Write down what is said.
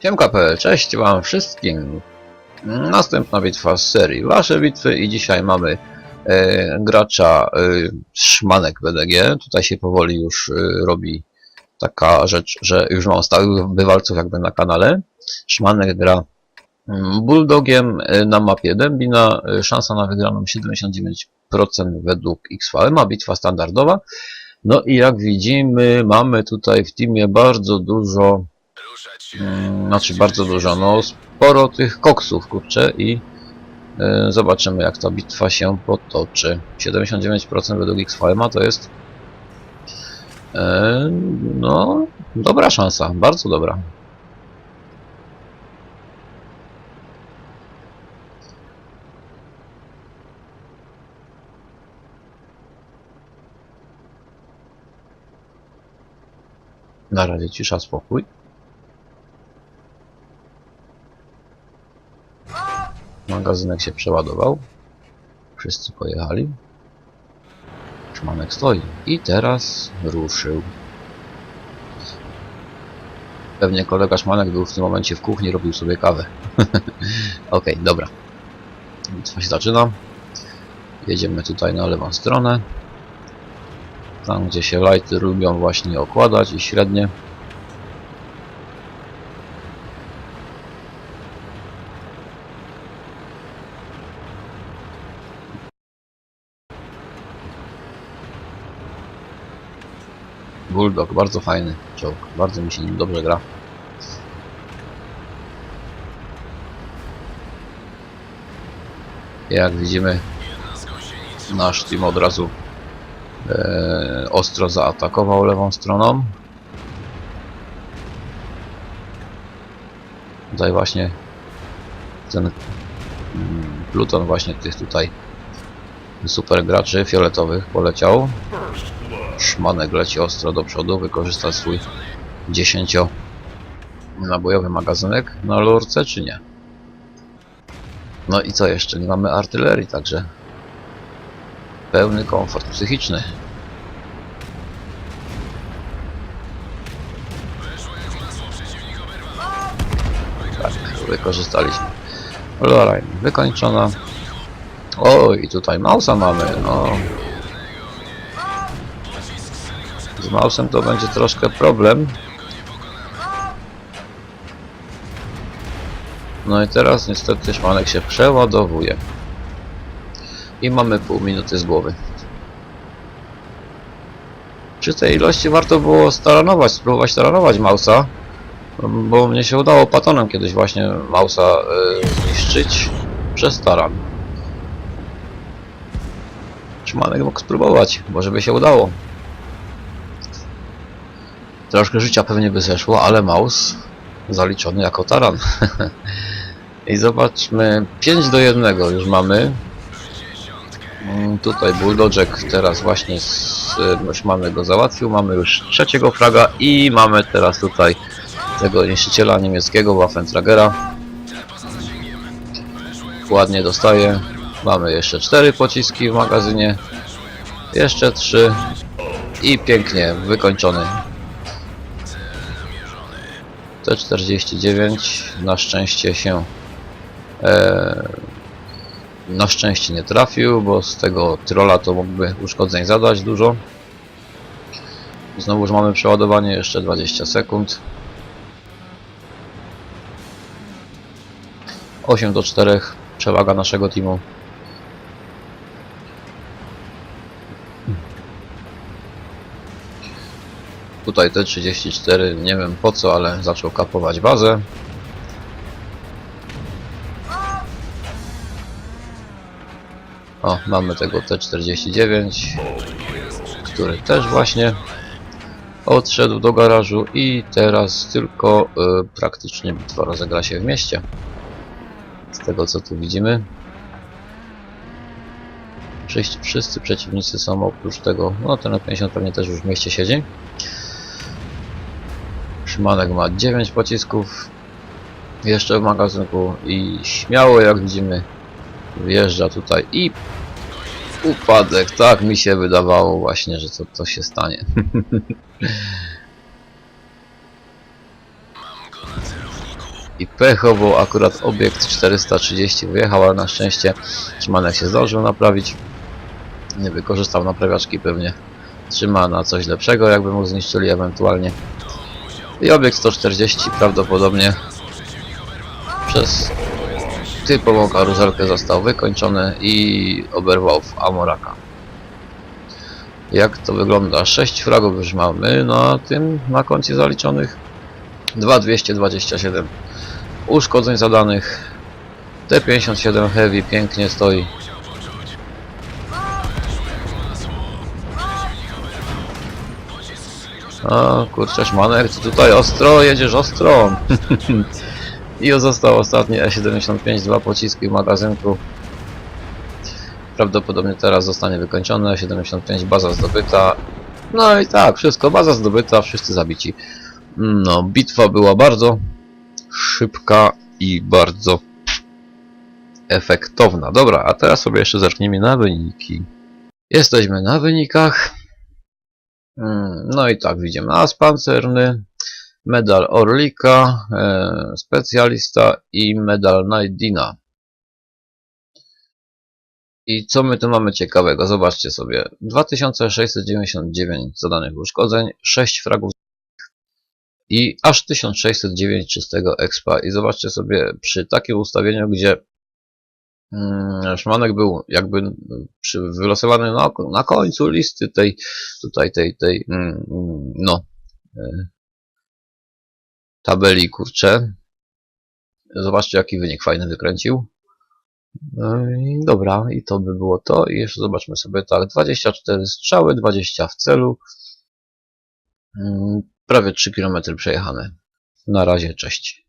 Siemka.pl, cześć wam wszystkim. Następna bitwa z serii Wasze bitwy i dzisiaj mamy e, gracza e, Szmanek BDG. Tutaj się powoli już e, robi taka rzecz, że już mam stałych bywalców jakby na kanale. Szmanek gra mm, Bulldogiem e, na mapie Dębina. E, Szansa na wygraną 79% według XVM, a bitwa standardowa. No i jak widzimy mamy tutaj w teamie bardzo dużo Znaczy bardzo dużo, no sporo tych koksów, kurczę i e, zobaczymy jak ta bitwa się potoczy. 79% według XVMA to jest e, no dobra szansa, bardzo dobra. Na razie cisza, spokój. Magazynek się przeładował. Wszyscy pojechali. Szmanek stoi. I teraz ruszył. Pewnie kolega Szmanek był w tym momencie w kuchni, robił sobie kawę. Okej, dobra. Bitwa się zaczyna. Jedziemy tutaj na lewą stronę. Tam, gdzie się lighty lubią właśnie okładać i średnie. Bulldog, bardzo fajny czołg. Bardzo mi się nim dobrze gra. Jak widzimy, nasz team od razu e, ostro zaatakował lewą stroną. Tutaj właśnie ten mm, pluton właśnie tych tutaj super graczy fioletowych poleciał. Szmanek leci ostro do przodu, wykorzysta swój 10 nabojowy magazynek na lurce, czy nie? No i co jeszcze? Nie mamy artylerii, także pełny komfort psychiczny. Tak, wykorzystaliśmy. Lorraine wykończona. O, i tutaj Mausa mamy, no. Mausem to będzie troszkę problem. No i teraz niestety szmanek się przeładowuje. I mamy pół minuty z głowy. Przy tej ilości warto było staranować, spróbować staranować Mausa. Bo mnie się udało patonem kiedyś właśnie Mausa y, zniszczyć przez taran. Szmanek mógł spróbować, może by się udało. Troszkę życia pewnie by zeszło, ale Maus zaliczony jako taran. I zobaczmy, 5 do 1 już mamy. Mm, Tutaj Bulldożek teraz właśnie z y, Szmanek go załatwił. Mamy już trzeciego fraga i mamy teraz tutaj tego niszczyciela niemieckiego Waffentragera. Ładnie dostaje. Mamy jeszcze 4 pociski w magazynie. Jeszcze 3 i pięknie wykończony T49 na szczęście się e, na szczęście nie trafił, bo z tego trolla to mógłby uszkodzeń zadać dużo. Znowu już mamy przeładowanie, jeszcze 20 sekund. 8 do 4 przewaga naszego teamu. Tutaj T34, nie wiem po co, ale zaczął kapować bazę. O, mamy tego T49, który też właśnie odszedł do garażu i teraz tylko y, praktycznie bitwa rozegra się w mieście. Z tego co tu widzimy. Wszyscy, wszyscy przeciwnicy są oprócz tego, no ten 50 pewnie też już w mieście siedzi. Szymanek ma 9 pocisków jeszcze w magazynku i śmiało jak widzimy wjeżdża tutaj i upadek, tak mi się wydawało właśnie, że to, to się stanie. I pechowo akurat obiekt 430 wyjechał, ale na szczęście Szymanek się zdążył naprawić. Nie wykorzystał naprawiaczki pewnie. Trzyma na coś lepszego, jakby mu zniszczyli ewentualnie. I obiekt 140 prawdopodobnie przez typową karuzelkę został wykończony i oberwał w Amoraka. Jak to wygląda? 6 fragów już mamy na tym, na koncie zaliczonych. 2227 uszkodzeń zadanych. T57 Heavy pięknie stoi. O kurczę, Szmanek, ty tutaj ostro, jedziesz ostro. I został ostatni E75, dwa pociski w magazynku. Prawdopodobnie teraz zostanie wykończony E75, baza zdobyta. No i tak, wszystko, baza zdobyta, wszyscy zabici. No, bitwa była bardzo szybka i bardzo efektowna. Dobra, a teraz sobie jeszcze zerknijmy na wyniki. Jesteśmy na wynikach. Mm, No i tak, widzimy as pancerny, medal Orlika, e, specjalista i medal Najdina. I co my tu mamy ciekawego? Zobaczcie sobie. 2699 zadanych uszkodzeń, 6 fragów i aż 1609 czystego expa. I zobaczcie sobie przy takim ustawieniu, gdzie mm, Szmanek był jakby przy, wylosowany na, na końcu listy tej tutaj tej, tej mm, mm, no e, tabeli kurczę. Zobaczcie jaki wynik fajny wykręcił. No dobra, i to by było to. I jeszcze zobaczmy sobie tak, 24 strzały, 20 w celu. Prawie 3 km przejechane. Na razie, cześć.